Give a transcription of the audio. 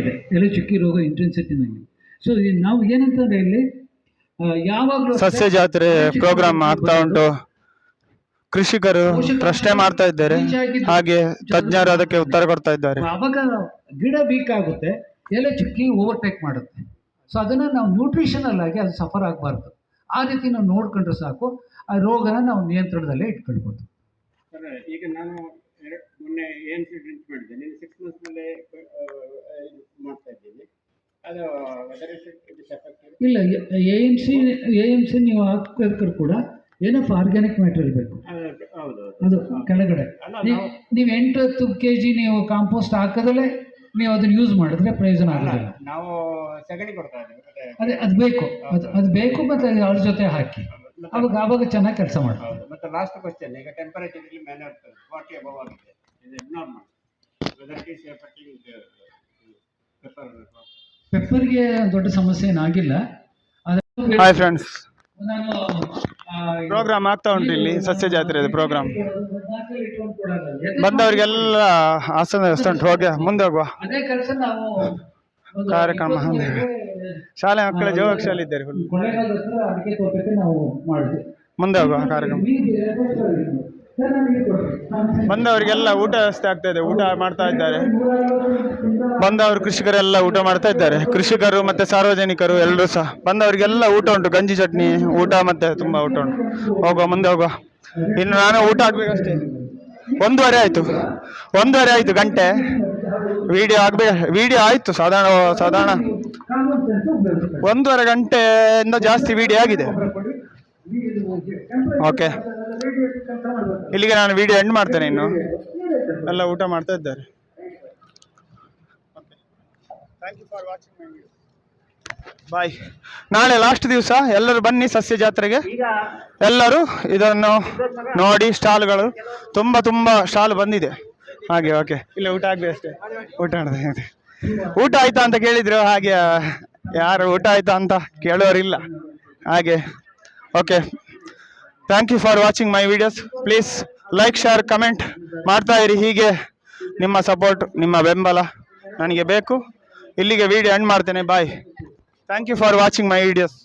ಇದೆ. ಎಲೆ ಚುಕ್ಕಿ ರೋಗ ಇಂಟೆನ್ಸಿಟಿನಲ್ಲಿ ಸೊ ನಾವು ಏನಂತಂದ್ರೆ ಇಲ್ಲಿ ಯಾವಾಗಲೂ ಸಸ್ಯ ಜಾತ್ರೆ ಪ್ರೋಗ್ರಾಮ್ ಆಗ್ತಾ ಉಂಟು. ಕೃಷಿಕರು ಪ್ರಶ್ನೆ ಮಾಡ್ತಾ ಇದ್ದಾರೆ. ಹಾಗೆ ತಜ್ಞರು ಅದಕ್ಕೆ ಉತ್ತರ ಕೊಡ್ತಾ ಇದ್ದಾರೆ. ಅವಾಗ ಗಿಡ ವೀಕ್ ಆಗುತ್ತೆ ಎಲೆ ಚುಕ್ಕಿ ಓವರ್ಟೇಕ್ ಮಾಡುತ್ತೆ. ಸೊ ಅದನ್ನು ನಾವು ನ್ಯೂಟ್ರಿಷನಲ್ ಆಗಿ ಅದು ಸಫರ್ ಆಗಬಾರ್ದು. ಆ ರೀತಿ ನಾವು ನೋಡ್ಕೊಂಡ್ರೆ ಸಾಕು. ಆ ರೋಗನ ನಾವು ನಿಯಂತ್ರಣದಲ್ಲೇ ಇಟ್ಕೊಳ್ಬೋದು. ಸರ್ ಈಗ ನಾನು ಮೊನ್ನೆ ಏನು ನೀನು ಸಿಕ್ಸ್ ಮಂತ್ಸ್ ಮೇಲೆ ಮಾಡ್ತಾ ಇದ್ದೀನಿ ಅದು ವೆದರ್ ಇಸ್ ಎಫೆಕ್ಟಿವ್ ಇಲ್ಲ A M C A M C ನೀವು ಹಾಕೋದಕ್ಕೂ ಕೂಡ ಏನಪ್ಪ ಆರ್ಗ್ಯಾನಿಕ್ ಮೆಟೀರಿಯಲ್ ಬೇಕು. ಹೌದು ಅದು ಕೆಳಗಡೆ. ನೀವು ಎಂಟು ಹತ್ತು ಕೆ ಜಿ ನೀವು ಕಾಂಪೋಸ್ಟ್ ಹಾಕೋದಲ್ಲೇ ನೀವು ಅದನ್ನ ಯೂಸ್ ಮಾಡಿದ್ರೆ ಪ್ರಯೋಜನ ಆಗೋದಿಲ್ಲ. ನಾವು ಸಗಣಿ ಕೊಡ್ತಾ ಅದೇ ಅದೇ ಬೇಕು. ಅದು ಅದು ಬೇಕು ಮತ್ತೆ ಅವ್ರ ಜೊತೆ ಹಾಕಿ. ಅವಾಗ ಆವಾಗ ಚೆನ್ನಾಗಿ ಕೆಲಸ ಮಾಡ್ತಾರೆ ಮತ್ತೆ ಲಾಸ್ಟ್ ಕ್ವಶನ್ ಈಗ ಟೆಂಪರೇಚರ್ ಇಲ್ಲಿ ಮೇಲೆ ಇರ್ತದೆ ಫಾರ್ಟಿ ಅಬವ್ ಆಗಿದೆ. ಇದು normal weather it is affecting pepper ಪೆಪ್ಪರ್ಗೆ ದೊಡ್ಡ ಸಮಸ್ಯೆ ಏನಾಗಿಲ್ಲ ಹಾಯ್ ಫ್ರೆಂಡ್ಸ್ ಪ್ರೋಗ್ರಾಮ್ ಆಗ್ತಾ ಉಂಟು ಇಲ್ಲಿ ಸಸ್ಯ ಜಾತ್ರೆ ಪ್ರೋಗ್ರಾಮ್ ಬಂದವರಿಗೆಲ್ಲ ಆಸನ ವ್ಯವಸ್ಥೆ ಉಂಟು ಹೋಗಿ ಮುಂದೆ ಹೋಗುವ. ಅದೇ ಕೆಲಸ ನಾವು ಕಾರ್ಯಕ್ರಮ ಶಾಲೆ ಮಕ್ಕಳ ಜೋಗಕ್ಷಾಲಿ ಇದ್ದಾರೆ. ಮುಂದೆ ಹೋಗುವ ಕಾರ್ಯಕ್ರಮ. ಬಂದವರಿಗೆಲ್ಲ ಊಟ ವ್ಯವಸ್ಥೆ ಆಗ್ತಾ ಇದೆ ಊಟ ಮಾಡ್ತಾ ಇದ್ದಾರೆ. ಬಂದವರು ಕೃಷಿಕರೆಲ್ಲ ಊಟ ಮಾಡ್ತಾ ಇದ್ದಾರೆ. ಕೃಷಿಕರು ಮತ್ತೆ ಸಾರ್ವಜನಿಕರು ಎಲ್ಲರೂ ಸಹ. ಬಂದವರಿಗೆಲ್ಲ ಊಟ ಉಂಟು. ಗಂಜಿ ಚಟ್ನಿ, ಊಟ ಮತ್ತೆ ತುಂಬಾ ಊಟ ಉಂಟು. ಹೋಗುವ ಮುಂದೆ ಹೋಗುವ. ಇನ್ನು ನಾನು ಊಟ ಆಗ್ಬೇಕಷ್ಟೇ ಒಂದೂವರೆ ಆಯ್ತು. ಒಂದೂವರೆ ಆಯ್ತು ಗಂಟೆ. ವಿಡಿಯೋ ಆಗ್ಬೇಕು ವಿಡಿಯೋ ಆಯ್ತು. ಸಾಧಾರಣ ಸಾಧಾರಣ. ಒಂದೂವರೆ ಗಂಟೆಯಿಂದ ಜಾಸ್ತಿ ವಿಡಿಯೋ ಆಗಿದೆ. ಓಕೆ ಇಲ್ಲಿಗೆ ನಾನು ವಿಡಿಯೋ ಎಂಡ್ ಮಾಡ್ತೇನೆ ಇನ್ನು. ಎಲ್ಲ ಊಟ ಮಾಡ್ತಾ ಇದ್ದಾರೆ. ಬಾಯ್ ನಾಳೆ ಲಾಸ್ಟ್ ದಿವಸ ಎಲ್ಲರೂ ಬನ್ನಿ ಸಸ್ಯ ಜಾತ್ರೆಗೆ. ಎಲ್ಲರೂ ಇದನ್ನು ನೋಡಿ ಸ್ಟಾಲ್ಗಳು. ತುಂಬ ತುಂಬ ಸ್ಟಾಲ್ ಬಂದಿದೆ. ಹಾಗೆ ಓಕೆ ಇಲ್ಲ ಊಟ ಆಗಲಿ ಅಷ್ಟೇ. ಊಟ ಊಟ ಆಯ್ತಾ ಅಂತ ಕೇಳಿದ್ರು ಹಾಗೆ ಯಾರು ಊಟ ಆಯ್ತಾ ಅಂತ ಕೇಳೋರಿಲ್ಲ. ಹಾಗೆ okay thank you for watching my videos please like share comment ಮಾಡ್ತಾ ಇರಿ. ಹೀಗೆ ನಿಮ್ಮ ಸಪೋರ್ಟ್ ನಿಮ್ಮ ಬೆಂಬಲ ನನಗೆ ಬೇಕು. ಇಲ್ಲಿಗೆ ವಿಡಿಯೋ ಎಂಡ್ ಮಾಡ್ತೇನೆ bye thank you for watching my videos